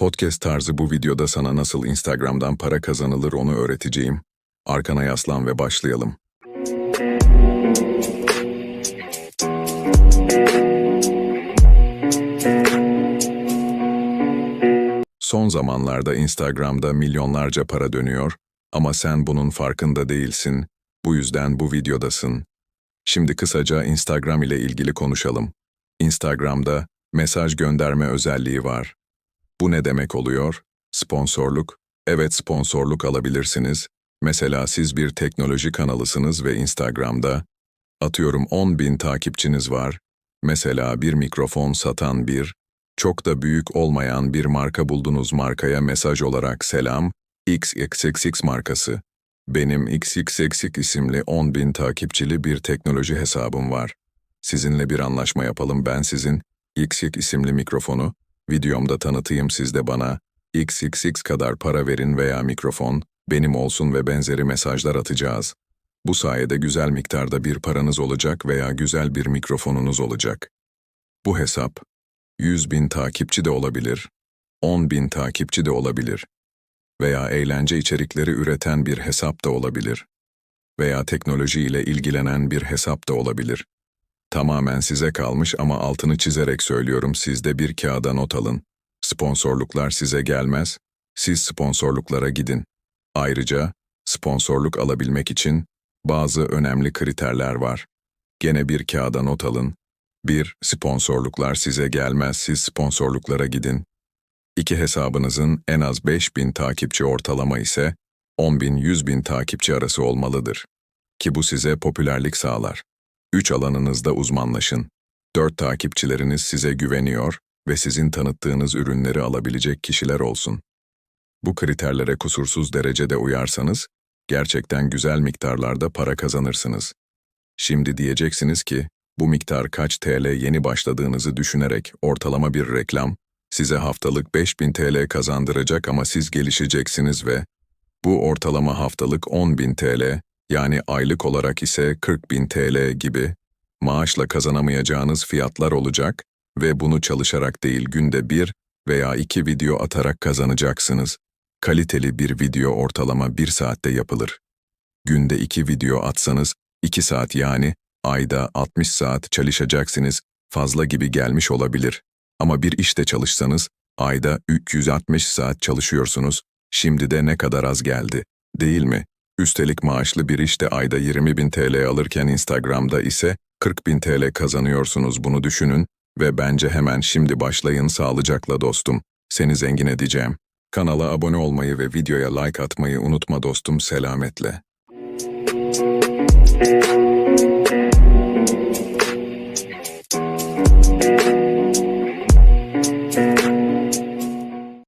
Podcast tarzı bu videoda sana nasıl Instagram'dan para kazanılır onu öğreteceğim. Arkana yaslan ve başlayalım. Son zamanlarda Instagram'da milyonlarca para dönüyor ama sen bunun farkında değilsin. Bu yüzden bu videodasın. Şimdi kısaca Instagram ile ilgili konuşalım. Instagram'da mesaj gönderme özelliği var. Bu ne demek oluyor? Sponsorluk. Evet sponsorluk alabilirsiniz. Mesela siz bir teknoloji kanalısınız ve Instagram'da atıyorum 10 bin takipçiniz var. Mesela bir mikrofon satan bir, çok da büyük olmayan bir marka buldunuz markaya mesaj olarak selam, XXX markası. Benim XXX isimli 10 bin takipçili bir teknoloji hesabım var. Sizinle bir anlaşma yapalım ben sizin XX isimli mikrofonu, videomda tanıtayım siz de bana XXX kadar para verin veya mikrofon, benim olsun ve benzeri mesajlar atacağız. Bu sayede güzel miktarda bir paranız olacak veya güzel bir mikrofonunuz olacak. Bu hesap, 100 bin takipçi de olabilir, 10 bin takipçi de olabilir veya eğlence içerikleri üreten bir hesap da olabilir veya teknoloji ile ilgilenen bir hesap da olabilir. Tamamen size kalmış ama altını çizerek söylüyorum siz de bir kağıda not alın. Sponsorluklar size gelmez, siz sponsorluklara gidin. Ayrıca sponsorluk alabilmek için bazı önemli kriterler var. Gene bir kağıda not alın. 1. Sponsorluklar size gelmez, siz sponsorluklara gidin. İki hesabınızın en az 5000 takipçi ortalama ise 10.000-100.000 bin takipçi arası olmalıdır. Ki bu size popülerlik sağlar. 3 alanınızda uzmanlaşın. 4 takipçileriniz size güveniyor ve sizin tanıttığınız ürünleri alabilecek kişiler olsun. Bu kriterlere kusursuz derecede uyarsanız, gerçekten güzel miktarlarda para kazanırsınız. Şimdi diyeceksiniz ki, bu miktar kaç TL yeni başladığınızı düşünerek ortalama bir reklam, size haftalık 5000 TL kazandıracak ama siz gelişeceksiniz ve bu ortalama haftalık 10.000 TL, yani aylık olarak ise 40.000 TL gibi maaşla kazanamayacağınız fiyatlar olacak ve bunu çalışarak değil günde bir veya iki video atarak kazanacaksınız. Kaliteli bir video ortalama bir saatte yapılır. Günde iki video atsanız, iki saat yani ayda 60 saat çalışacaksınız, fazla gibi gelmiş olabilir. Ama bir işte çalışsanız, ayda 360 saat çalışıyorsunuz, şimdi de ne kadar az geldi, değil mi? Üstelik maaşlı bir işte ayda 20 bin TL alırken Instagram'da ise 40 bin TL kazanıyorsunuz bunu düşünün ve bence hemen şimdi başlayın sağlıcakla dostum. Seni zengin edeceğim. Kanala abone olmayı ve videoya like atmayı unutma dostum selametle.